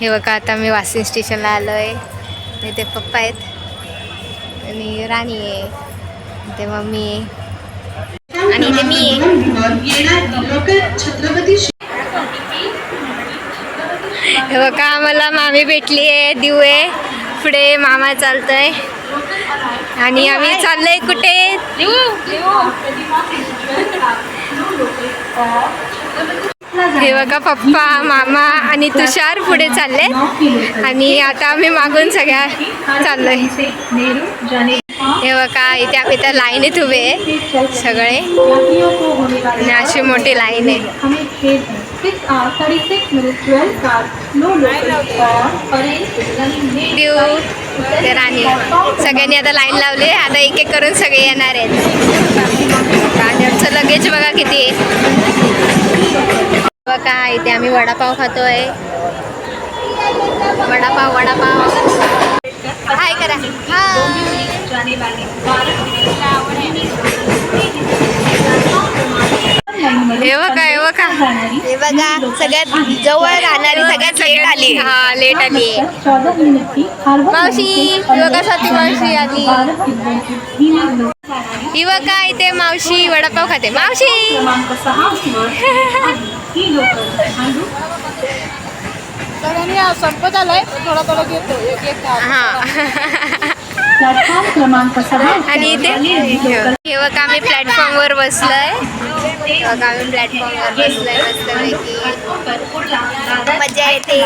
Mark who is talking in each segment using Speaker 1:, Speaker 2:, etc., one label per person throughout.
Speaker 1: हे बघा आता मी वाशिम स्टेशनला आलो आहे इथे पप्पा आहेत. आणि राणी आहे. ते मम्मी आहे. आणि इथे मी आहे. हे बघा आम्हाला मामी भेटली आहे दिवे. आहे पुढे मामा चालतोय. आणि आम्ही चाललोय कुठे? हे बघा पप्पा मामा आणि तुषार पुढे चालले. आणि आता आम्ही मागून सगळ्या चाललोय. हे बघा इथे आम्ही त्या लाईनीत उभे आहे सगळे. आणि अशी मोठी लाईन आहे. देऊ राणी. सगळ्यांनी आता लाईन लावली आता एक एक करून सगळे येणार आहेत. आणि आमचं लगेच बघा किती बघा इथे आम्ही वडापाव खातोय. वडापाव वडापाव. हाय करा. हे. बघा हे बघा. हे बघा सगळ्यात जवळ राहणारी सगळ्यात लेट आली. हा लेट आली. मावशी, बघा स्वाती मावशी आली. बघा इथे मावशी वडापाव खाते. मावशी.
Speaker 2: क्रमांक सहा वर ही लोकल
Speaker 3: संपत आलाय थोडा थोडा घेतो. एक एक
Speaker 1: हा.
Speaker 2: प्लॅटफॉर्म क्रमांक सहा
Speaker 1: आणि इथे हे बघा आम्ही प्लॅटफॉर्मवर बसलोय. बघा आम्ही प्लॅटफॉर्मवर बसलोय मस्तपैकी. मजा येते.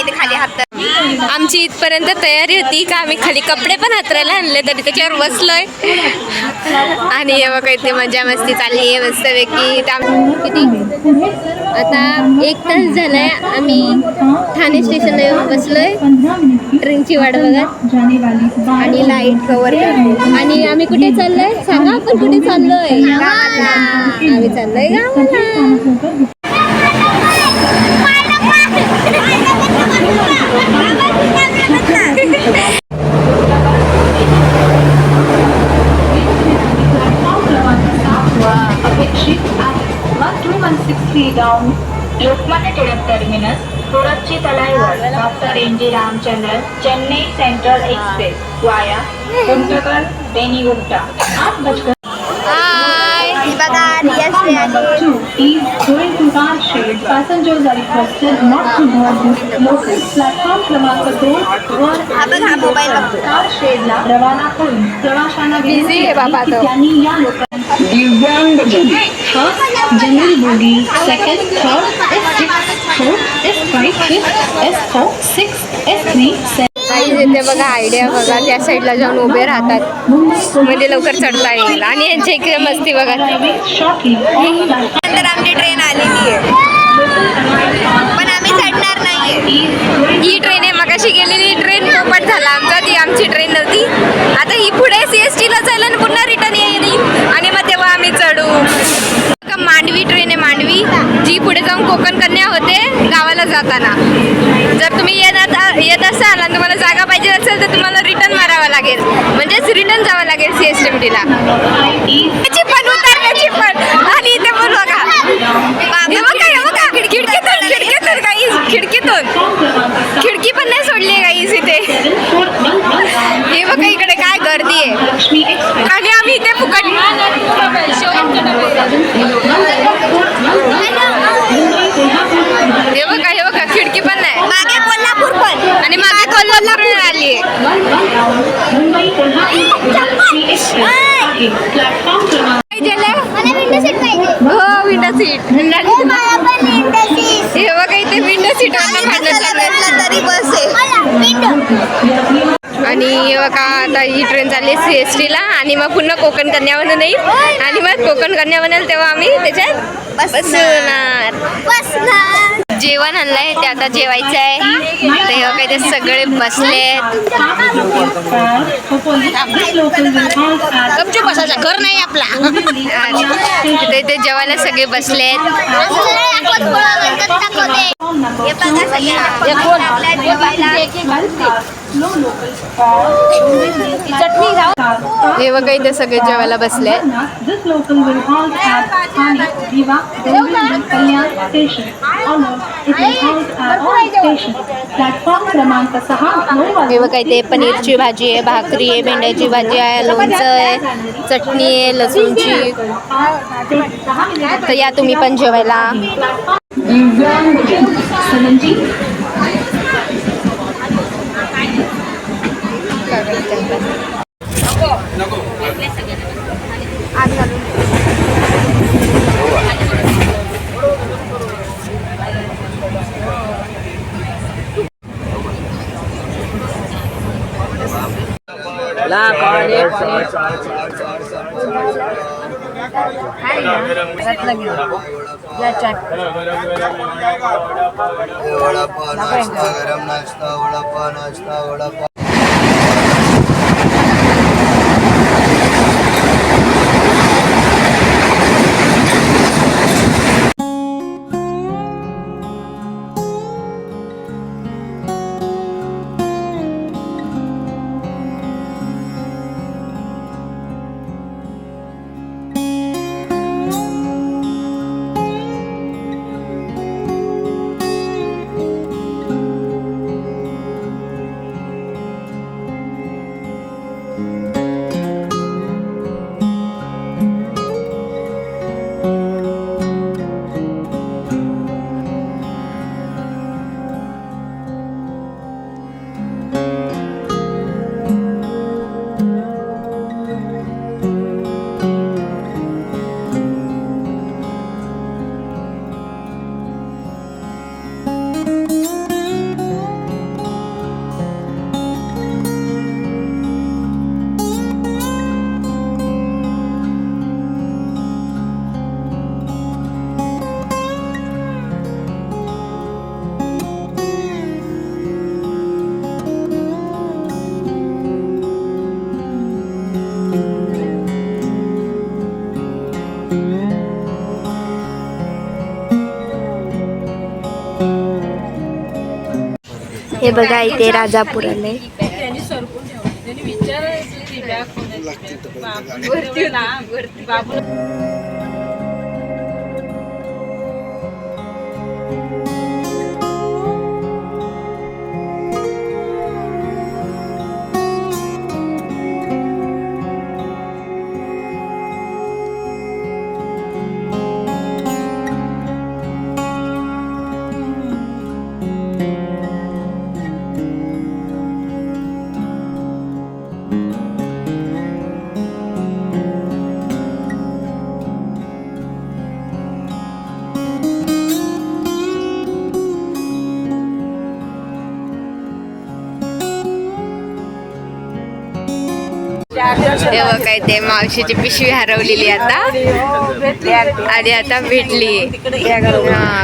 Speaker 1: इथे खाली आमची इथपर्यंत तयारी होती का आम्ही खाली कपडे पण हातरायला आणले तरी त्याच्यावर बसलोय. आणि बघा इथे मजा मस्ती चालली आहे मस्तपैकी. पैकी किती आता एक तास झालाय आम्ही ठाणे स्टेशनला येऊन बसलोय. ट्रेनची वाट
Speaker 2: बघा
Speaker 1: आणि लाइट कव्हर आणि आम्ही कुठे चाललोय? सांगा आपण कुठे चाललोय? आम्ही चाललोय गावाला.
Speaker 2: आहे सिक्स लोकमान्य टिळक टर्मिनस सुरतची Thalaivar doctor N G Ramachandran Chennai central express via Passengers are requested not to board this local. Platform क्रमांक दोन वर
Speaker 1: हा हा मोबाईल बघ.
Speaker 2: कारशेडला रवाना होईल प्रवाशांना विनंती
Speaker 1: Busy आहे बाबा
Speaker 2: आहे की
Speaker 1: तो.
Speaker 2: त्यांनी या लोकांना first general bogie second third S six fourth S five fifth S four six S three
Speaker 1: काही इथे बघा आयडिया बघा त्या साईडला जाऊन उभे राहतात. म्हणजे लवकर चढता येईल. आणि यांच्या इकडे मस्ती बघा. नंतर आमची ट्रेन आलेली आहे. पण आम्ही चढणार नाहीये. ही ट्रेन आहे मगाशी गेलेली ट्रेन पोपट झाला आमचा ती आमची ट्रेन नव्हती. आता ही पुढे सी एस टीला जायला आणि पुन्हा रिटर्न येईल. मांडवी ट्रेन आहे मांडवी जी पुढे जाऊन कोकण कन्या होते गावाला जाताना. जर तुम्ही येत आता- येत असाल आणि तुम्हाला जागा पाहिजे असेल तर तुम्हाला रिटर्न मारावं लागेल. म्हणजेच रिटर्न जावं लागेल सी एस टी ला. त्याची पण उतरण्याची पण आणि इथे पण बघा हे बघा हे बघा खिडकीतून खिडकीतून काही खिडकीतून खिडकी पण नाही सोडली आहे काहीच इथे हे बघा इकडे काय गर्दी आहे
Speaker 2: लक्ष्मी एक्सप्रेस
Speaker 1: आणि आम्ही इथे फुकट हे बघा हे बघा खिडकी पण नाही मागे कोल्हापूर पण आणि मागे कोल्हापूर आली
Speaker 2: मुंबई कोल्हापूर प्लॅटफॉर्म क्रमांक
Speaker 1: हो विंडो सीट हे बघा इथे विंडो सीट तरी बस आहे आणि हे आता ही ट्रेन चालली सी एस टीला आणि मग पुन्हा कोकण कन्यावरून येईल आणि मग कोकण कन्या बनेल तेव्हा आम्ही त्याच्यात बसणार जेवण आणलंय ते आता जेवायचं आहे. तर हे बघा इथे सगळे बसले
Speaker 3: गपचूप बसायचा घर नाही आपला.
Speaker 1: इथे इथे जेवायला सगळे बसलेत हे बघा सगळे आपल्या जेवायला हे बघा इथे सगळे जेवायला बसले
Speaker 2: This काही ते
Speaker 1: हे बघा इथे पनीरची भाजी आहे भाकरी आहे भेंड्याची भाजी आहे लोणचं आहे चटणी आहे लसूणची. तर या तुम्ही पण जेवायला.
Speaker 2: 三连击 सनंजी
Speaker 4: वडापाव नाश्ता गरम नाश्ता वडापाव नाश्ता. वडापाव
Speaker 1: हे बघा इथे राजापूर आले तेव्हा काय ते मावशीची पिशवी हरवलेली आता. आणि आता भेटली.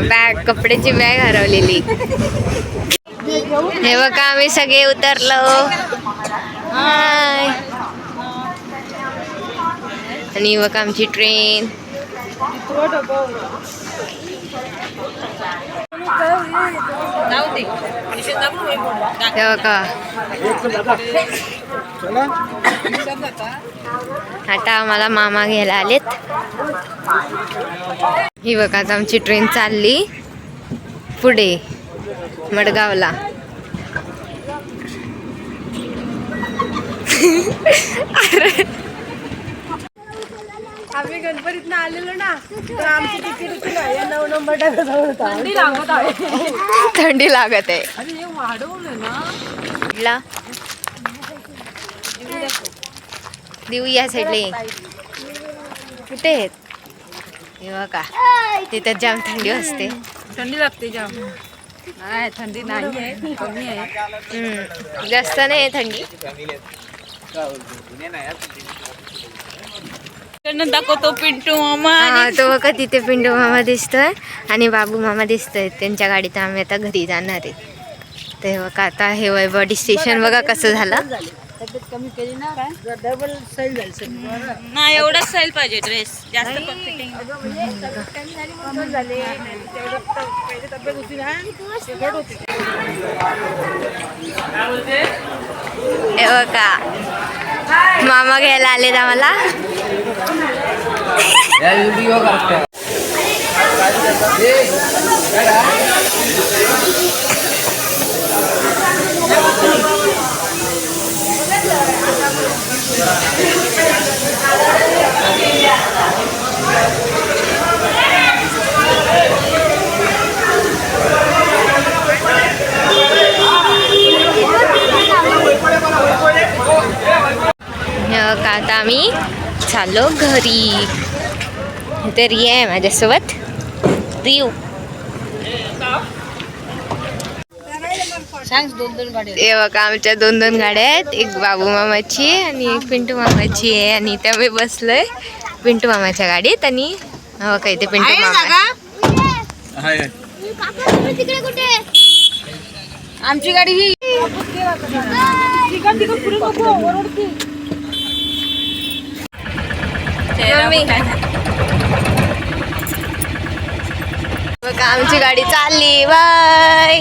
Speaker 1: बॅग कपड्याची बॅग हरवलेली. हे बघा आम्ही सगळे उतरलो. हाय. आणि बघा आमची ट्रेन हे बघा. आता आम्हाला मामा घ्यायला आलेत. ही बघा आता आमची ट्रेन चालली पुढे मडगावला.
Speaker 3: आम्ही गणपतीत आलेलो ना तर आमची तिकीट ना नऊ नंबर थंडी लागत आहे.
Speaker 1: थंडी लागत आहे.
Speaker 3: वाढवलं ना.
Speaker 1: देऊ या साईडले कुठे आहेत? हे बघा. तिथं जाम थंडी असते.
Speaker 3: थंडी लागते जाम. नाही थंडी नाही आहे कमी आहे.
Speaker 1: जास्त नाही आहे थंडी.
Speaker 3: दाखवतो पिंटू मामा
Speaker 1: तो बघा तिथे पिंडू मामा दिसतोय आणि बाबू मामा दिसतोय. त्यांच्या गाडीत आम्ही आता घरी जाणार आहे. ते बघा आता हे वैभवडी स्टेशन बघा कसं झालं.
Speaker 3: तब्येत कमी केली ना काय? डबल साईल झाली सगळी. नाही एवढाच साईल पाहिजे ड्रेस जास्त फिटिंग झाले पहिले तब्येत होती ना ते घट होती.
Speaker 1: हे बघा. मामा घ्यायला आले ना मला का आता आम्ही चाललो घरी. तरी आहे माझ्यासोबत. रियू
Speaker 3: सांग दोन दोन गाडी
Speaker 1: हे बघा आमच्या दोन दोन गाड्या आहेत. एक बाबू मामाची आणि एक पिंटू मामाची आहे. आणि इथे आम्ही बसलोय पिंटू मामाच्या गाडीत आणि हा बघा इथे पिंटू मामा.
Speaker 3: आमची गाडी ही.
Speaker 1: बघा आमची गाडी चालली. बाय.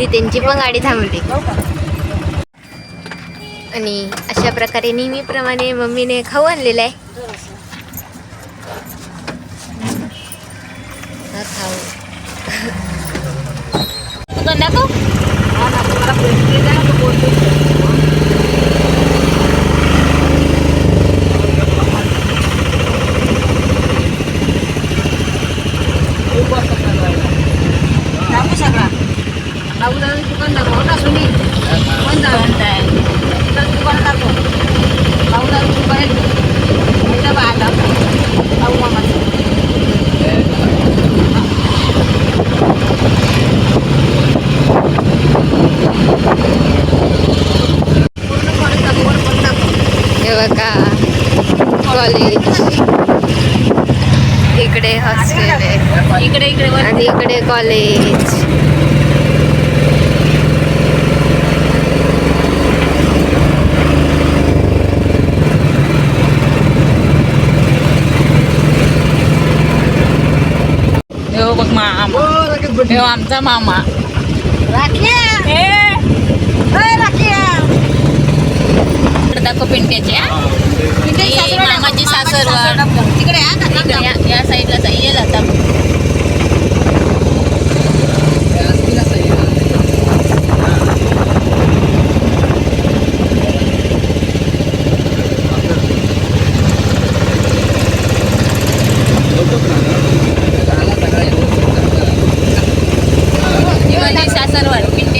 Speaker 1: थांबली त्यांची पण गाडी थांबली.
Speaker 3: का
Speaker 1: आणि अशा प्रकारे नेहमीप्रमाणे मम्मीने खाऊ आणलेला आहे. हा खाऊ तू पण दाखव
Speaker 3: हा ना तुम्हाला पैसे द्या ना तो बोलतो दाखवू सगळा दाखवू दाखवू दुकान दाखव हो ना सुनी पण दाखवत आहे दुकान दाखव दाखवू दाखवू दुकान इथं बा दाखव दाखवू मामाचं पूर्ण कॉलेज दाखव वर पण दाखव
Speaker 1: हे बघा कॉलेज इकडे हॉस्टेल
Speaker 3: इकडे
Speaker 1: आणि इकडे कॉलेज
Speaker 3: बघ मामा. हो आमचा मामा. दाखव पिंट्याची ही मामाची सासर तिकडे या या साईडला येईल आता ही माझी सासरवाड पिंट्याची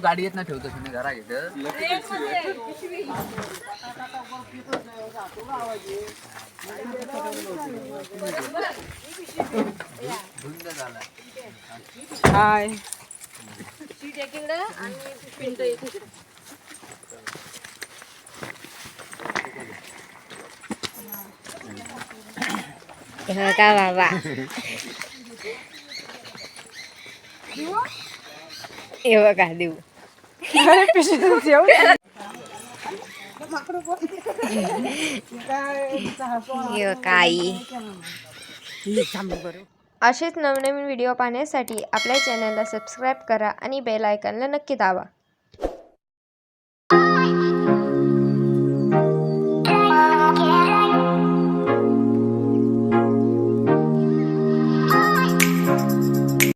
Speaker 5: गाडी येत ना ठेवतो तुम्ही घरा घेतं
Speaker 1: हे का बाबा हे बघा देऊ. हे काही असेच नवनवीन व्हिडिओ पाहण्यासाठी आपल्या चॅनलला सबस्क्राईब करा आणि बेल आयकनला नक्की दाबा.